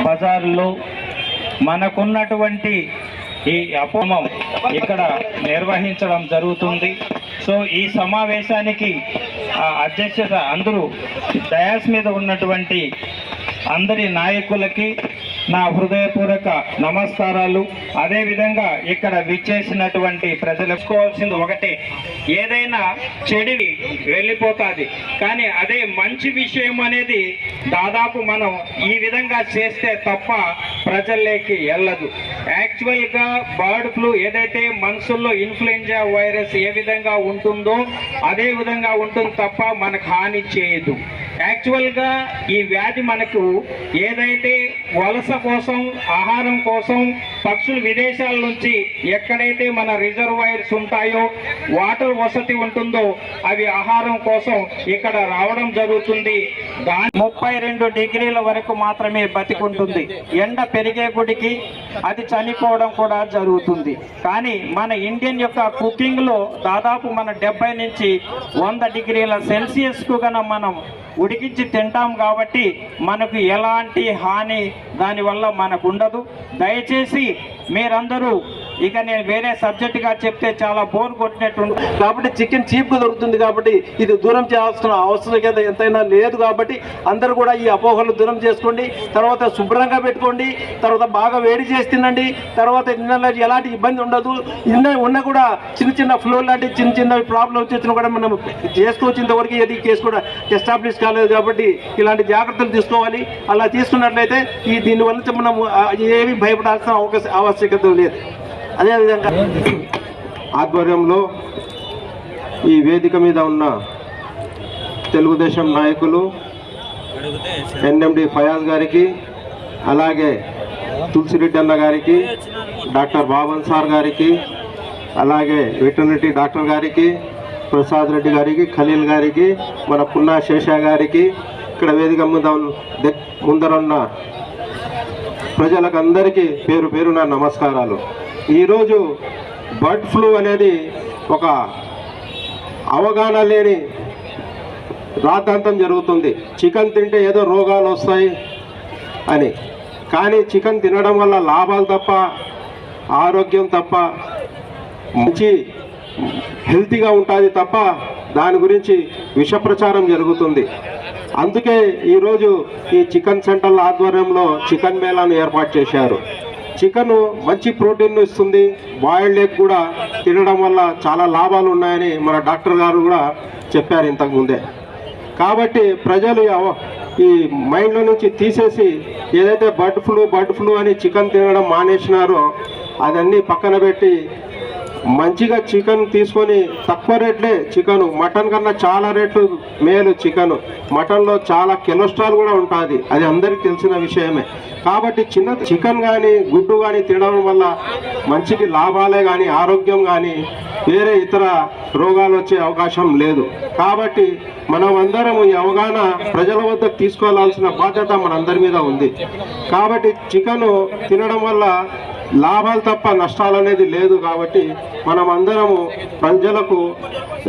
బజార్లో మనకున్నటువంటి ఈ అపోమం ఇక్కడ నిర్వహించడం జరుగుతుంది. సో ఈ సమావేశానికి ఆ, అధ్యక్షత అందరూ డయాస్ మీద ఉన్నటువంటి అందరి నాయకులకి నా హృదయపూర్వక నమస్కారాలు. అదేవిధంగా ఇక్కడ విచ్చేసినటువంటి ప్రజలు ఒకటే. ఏదైనా చెడివి వెళ్ళిపోతుంది. కానీ అదే మంచి విషయం అనేది దాదాపు మనం ఈ విధంగా చేస్తే తప్ప ప్రజల్లోకి వెళ్ళదు. యాక్చువల్గా బర్డ్ ఫ్లూ ఏదైతే మనుషుల్లో ఇన్ఫ్లుయెంజా వైరస్ ఏ విధంగా ఉంటుందో అదే విధంగా ఉంటుంది తప్ప మనకు హాని చేయదు. యాక్చువల్గా ఈ వ్యాధి మనకు ఏదైతే వలస కోసం ఆహారం కోసం పక్షులు విదేశాల నుంచి ఎక్కడైతే మన రిజర్వాయర్స్ ఉంటాయో వాటర్ వసతి ఉంటుందో అవి ఆహారం కోసం ఇక్కడ రావడం జరుగుతుంది. దాని ముప్పై రెండు డిగ్రీల వరకు మాత్రమే బతికుంటుంది. ఎండ పెరిగే గుడికి అది చనిపోవడం కూడా జరుగుతుంది. కానీ మన ఇండియన్ యొక్క కుకింగ్లో దాదాపు మన డెబ్బై నుంచి వంద డిగ్రీల సెల్సియస్కు గన మనం ఉడికించి తింటాం కాబట్టి మనకు ఎలాంటి హాని దానివల్ల మనకు ఉండదు దయచేసి మీరందరూ ఇక నేను వేరే సబ్జెక్టుగా చెప్తే చాలా బోర్ కొట్టినట్టు కాబట్టి చికెన్ చీప్గా దొరుకుతుంది కాబట్టి ఇది దూరం చేయాల్సిన అవసరం ఎంతైనా లేదు కాబట్టి అందరూ కూడా ఈ అపోహలు దూరం చేసుకోండి. తర్వాత శుభ్రంగా పెట్టుకోండి. తర్వాత బాగా వేడి చేసి తినండి. తర్వాత ఇళ్ళలో ఎలాంటి ఇబ్బంది ఉండదు. ఇన్న ఉన్న కూడా చిన్న చిన్న ఫ్లో లాంటి చిన్న చిన్న ప్రాబ్లమ్స్ వచ్చినా కూడా మనం చేసుకోవచ్చు. ఇంతవరకు ఏది కేసు కూడా ఎస్టాబ్లిష్ కాలేదు కాబట్టి ఇలాంటి జాగ్రత్తలు తీసుకోవాలి. అలా తీసుకున్నట్లయితే ఈ దీనివల్ల మనం ఏమి ఏమీ భయపడాల్సిన అవకాశ ఆవశ్యకత లేదు. అదేవిధంగా ఆధ్వర్యంలో ఈ వేదిక మీద ఉన్న తెలుగుదేశం నాయకులు ఎన్ఎండి ఫయాజ్ గారికి అలాగే తులసిరెడ్డి అన్న గారికి డాక్టర్ బాబన్ సార్ గారికి అలాగే వెటర్నరీ డాక్టర్ గారికి ప్రసాద్ రెడ్డి గారికి ఖలీల్ గారికి మన పున్నా శేష గారికి ఇక్కడ వేదిక ముంద ఉన్న- ముందరున్న ప్రజలకు అందరికీ పేరు పేరున నమస్కారాలు. ఈరోజు బర్డ్ ఫ్లూ అనేది ఒక అవగాహన లేని రాద్ధాంతం జరుగుతుంది. చికెన్ తింటే ఏదో రోగాలు వస్తాయి అని. కానీ చికెన్ తినడం వల్ల లాభాలు తప్ప ఆరోగ్యం తప్ప మంచి హెల్తీగా ఉంటుంది తప్ప దాని గురించి విషప్రచారం జరుగుతుంది. అందుకే ఈరోజు ఈ చికెన్ సెంటర్ల ఆధ్వర్యంలో చికెన్ మేళాను ఏర్పాటు చేశారు. చికెన్ మంచి ప్రోటీన్ ఇస్తుంది. బాయిల్డ్ ఎగ్ కూడా తినడం వల్ల చాలా లాభాలు ఉన్నాయని మన డాక్టర్ గారు కూడా చెప్పారు ఇంతకుముందే కాబట్టి ప్రజలు ఈ ఈ మైండ్లో నుంచి తీసేసి ఏదైతే బర్డ్ ఫ్లూ బర్డ్ ఫ్లూ అని చికెన్ తినడం మానేసినారో అదన్నీ పక్కన పెట్టి మంచిగా చికెన్ తీసుకొని తక్కువ రేట్లే చికెను మటన్ కన్నా చాలా రేట్లు మేలు చికెను మటన్లో చాలా కెలెస్ట్రాల్ కూడా ఉంటుంది. అది అందరికీ తెలిసిన విషయమే. కాబట్టి చిన్న చికెన్ కానీ గుడ్డు కానీ తినడం వల్ల మంచికి లాభాలే కానీ ఆరోగ్యం కానీ వేరే ఇతర రోగాలు వచ్చే అవకాశం లేదు. కాబట్టి మనం అందరం ఈ అవగాహన ప్రజల వద్దకు తీసుకోవాల్సిన బాధ్యత మనందరి మీద ఉంది. కాబట్టి చికెను తినడం వల్ల లాభాలు తప్ప నష్టాలు అనేది లేదు కాబట్టి మనం అందరము ప్రజలకు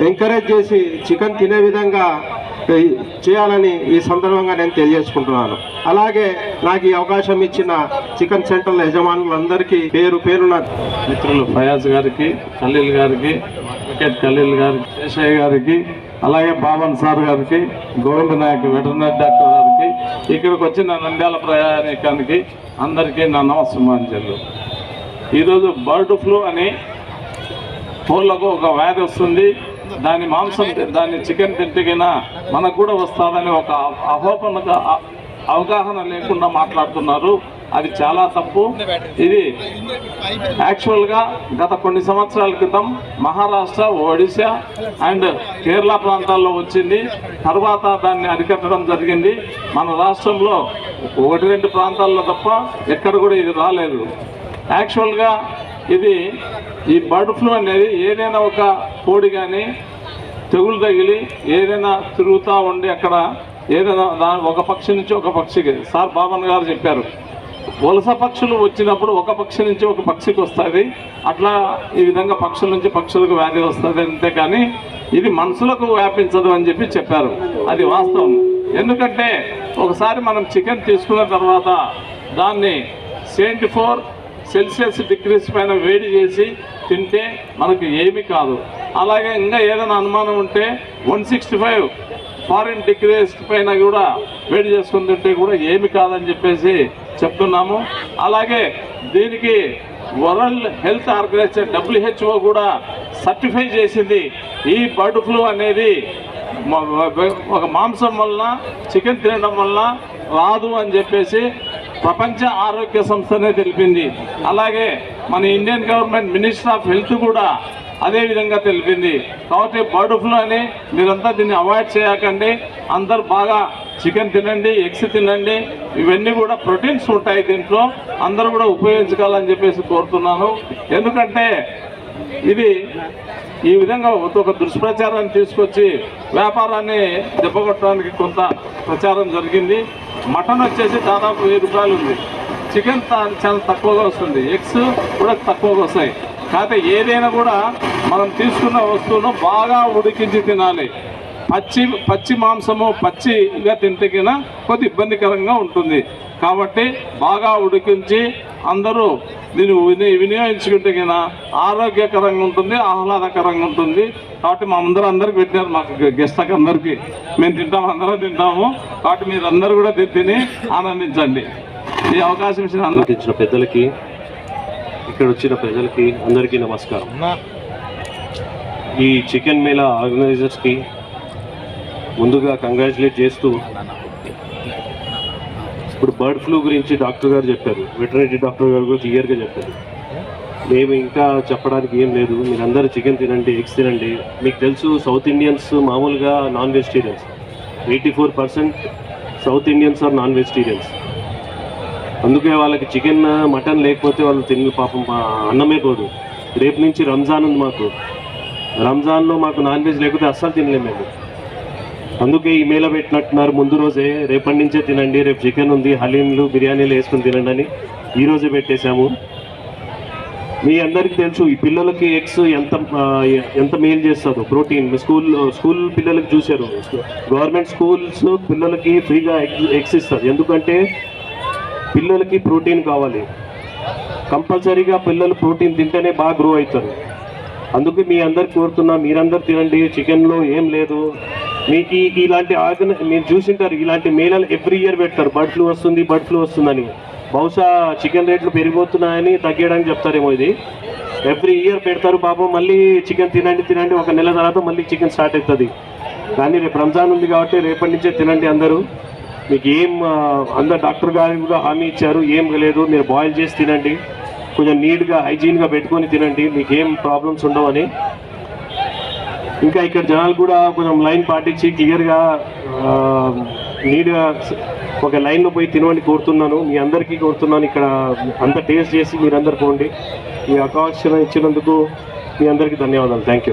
ఎంకరేజ్ చేసి చికెన్ తినే విధంగా చేయాలని ఈ సందర్భంగా నేను తెలియజేసుకుంటున్నాను. అలాగే నాకు ఈ అవకాశం ఇచ్చిన చికెన్ సెంటర్ల యజమానులందరికీ పేరు పేరున మిత్రులు ఫయాజ్ గారికి ఖలీల్ గారికి వికెట్ ఖలీల్ గారికి శేషయ్య గారికి అలాగే బాబన్ సార్ గారికి గోవింద నాయక్ వెటర్నరీ డాక్టర్ ప్రయాణానికి ఇక్కడికి వచ్చిన నంద్యాల ప్రయాణికానికి అందరికీ నా నమస్సుమాంజలు. ఈరోజు బర్డ్ ఫ్లూ అని కోళ్ళకు ఒక వ్యాధి వస్తుంది. దాని మాంసం దాన్ని చికెన్ తింటిగినా మనకు కూడా వస్తుందని ఒక అహోపనగా అవగాహన లేకుండా మాట్లాడుతున్నారు. అది చాలా తప్పు. ఇది యాక్చువల్గా గత కొన్ని సంవత్సరాల క్రితం మహారాష్ట్ర ఒడిశా అండ్ కేరళ ప్రాంతాల్లో వచ్చింది. తర్వాత దాన్ని అరికట్టడం జరిగింది. మన రాష్ట్రంలో ఒకటి రెండు ప్రాంతాల్లో తప్ప ఎక్కడ కూడా ఇది రాలేదు. యాక్చువల్గా ఇది ఈ బర్డ్ ఫ్లూ అనేది ఏదైనా ఒక కోడి కానీ తెగులు తగిలి ఏదైనా తిరుగుతూ ఉండి అక్కడ ఏదైనా ఒక పక్షి నుంచి ఒక పక్షికి. సార్ బాబన్ గారు చెప్పారు. వలస పక్షులు వచ్చినప్పుడు ఒక పక్షి నుంచి ఒక పక్షికి వస్తుంది. అట్లా ఈ విధంగా పక్షుల నుంచి పక్షులకు వ్యాధి వస్తుంది అంతే కానీ ఇది మనుషులకు వ్యాపించదు అని చెప్పి చెప్పారు. అది వాస్తవం. ఎందుకంటే ఒకసారి మనం చికెన్ తీసుకున్న తర్వాత దాన్ని సెవెంటీ ఫోర్ సెల్సియస్ డిగ్రీస్ పైన వేడి చేసి తింటే మనకు ఏమీ కాదు. అలాగే ఇంకా ఏదైనా అనుమానం ఉంటే one sixty five Fahrenheit degrees పైన కూడా వేడి చేసుకుని తింటే కూడా ఏమి కాదని చెప్పేసి చెప్తున్నాము. అలాగే దీనికి వరల్డ్ హెల్త్ ఆర్గనైజేషన్ డబ్ల్యూహెచ్ఓ కూడా సర్టిఫై చేసింది. ఈ బర్డ్ ఫ్లూ అనేది ఒక మాంసం వలన చికెన్ తినడం వల్ల రాదు అని చెప్పేసి ప్రపంచ ఆరోగ్య సంస్థనే తెలిపింది. అలాగే మన Indian government minister of health కూడా అదే విధంగా తెలిపింది. కాబట్టి బర్డ్ ఫ్లూ అని మీరంతా దీన్ని అవాయిడ్ చేయకండి. అందరు బాగా చికెన్ తినండి ఎగ్స్ తినండి. ఇవన్నీ కూడా ప్రోటీన్స్ ఉంటాయి దీంట్లో. అందరూ కూడా ఉపయోగించుకోవాలని చెప్పేసి కోరుతున్నాను. ఎందుకంటే ఇది ఈ విధంగా ఒక దుష్ప్రచారాన్ని తీసుకొచ్చి వ్యాపారాన్ని దెబ్బకొట్టడానికి కొంత ప్రచారం జరిగింది. మటన్ వచ్చేసి దాదాపు వెయ్యి రూపాయలు ఉంది. చికెన్ చాలా తక్కువగా వస్తుంది. ఎగ్స్ కూడా తక్కువగా వస్తాయి. కాకపోతే ఏదైనా కూడా మనం తీసుకున్న వస్తువును బాగా ఉడికించి తినాలి. పచ్చి పచ్చి మాంసము పచ్చిగా తింటే కొద్ది ఇబ్బందికరంగా ఉంటుంది. కాబట్టి బాగా ఉడికించి అందరూ దీన్ని విని వినియోగించుకుంటే కింద ఆరోగ్యకరంగా ఉంటుంది ఆహ్లాదకరంగా ఉంటుంది. కాబట్టి మా అందరూ అందరికి పెట్టినారు మాకు గెస్ట్లకు అందరికీ. మేము తింటాము అందరం తింటాము. కాబట్టి మీరు అందరూ కూడా తిని తిని ఆనందించండి. ఈ అవకాశం ఇచ్చిన అందరూ ఇచ్చిన పెద్దలకి ఇక్కడ వచ్చిన ప్రజలకి అందరికీ నమస్కారం. ఈ చికెన్ మేళా ఆర్గనైజర్స్కి ముందుగా కంగ్రాచులేట్ చేస్తూ ఇప్పుడు బర్డ్ ఫ్లూ గురించి డాక్టర్ గారు చెప్పారు. వెటర్నరీ డాక్టర్ గారు కూడా క్లియర్గా చెప్పారు. మేము ఇంకా చెప్పడానికి ఏం లేదు. మీరందరూ చికెన్ తినండి ఎగ్స్ తినండి. మీకు తెలుసు సౌత్ ఇండియన్స్ మామూలుగా non vegetarians. Eighty four percent south Indians are non vegetarians. అందుకే వాళ్ళకి చికెన్ మటన్ లేకపోతే వాళ్ళు తిన్న పాపం. అన్నమే పోదు రేపు నుంచి రంజాన్ ఉంది మాకు. రంజాన్లో మాకు నాన్ వెజ్ లేకపోతే అస్సలు తినలేము మేము. అందుకే ఈ మేళ పెట్టినట్టున్నారు ముందు రోజే రేపటి నుంచే తినండి రేపు చికెన్ ఉంది హలీంలు బిర్యానీలు వేసుకుని తినండి అని ఈరోజే పెట్టేశాము. మీ అందరికీ తెలుసు ఈ పిల్లలకి ఎగ్స్ ఎంత ఎంత మేలు చేస్తుందో. ప్రోటీన్. స్కూల్ స్కూల్ పిల్లలకి చూశారు. గవర్నమెంట్ స్కూల్స్ పిల్లలకి ఫ్రీగా ఎగ్స్ ఇస్తారు. ఎందుకంటే పిల్లలకి ప్రోటీన్ కావాలి. కంపల్సరీగా పిల్లలు ప్రోటీన్ తింటేనే బాగా గ్రో అవుతారు. అందుకే మీ అందరు కోరుతున్నా మీరందరు తినండి చికెన్లో ఏం లేదు. మీకు ఇలాంటి ఆర్గన మీరు చూసింటారు ఇలాంటి మేళలు ఎవ్రీ ఇయర్ పెడతారు. బర్డ్ ఫ్లూ వస్తుంది బర్డ్ ఫ్లూ వస్తుందని. బహుశా చికెన్ రేట్లు పెరిగిపోతున్నాయని తగ్గడానికి చెప్తారేమో ఇది. ఎవ్రీ ఇయర్ పెడతారు పాపం మళ్ళీ చికెన్ తినండి తినండి ఒక నెల తర్వాత మళ్ళీ చికెన్ స్టార్ట్ అవుతుంది. కానీ రేపు రంజాన్ ఉంది కాబట్టి రేపటి నుంచే తినండి అందరూ. మీకు ఏం అందరు డాక్టర్ గారు కూడా హామీ ఇచ్చారు ఏం లేదు మీరు బాయిల్ చేసి తినండి. కొంచెం నీట్గా హైజీన్గా పెట్టుకొని తినండి మీకు ఏం ప్రాబ్లమ్స్ ఉండవని. ఇంకా ఇక్కడ జనాలు కూడా కొంచెం లైన్ పాటించి క్లియర్గా నీట్గా ఒక లైన్లో పోయి తినమని కోరుతున్నాను. మీ అందరికీ కోరుతున్నాను ఇక్కడ అంత టేస్ట్ చేసి మీరందరు పోండి. మీ అకాక్షణ ఇచ్చినందుకు మీ అందరికీ ధన్యవాదాలు. Thank you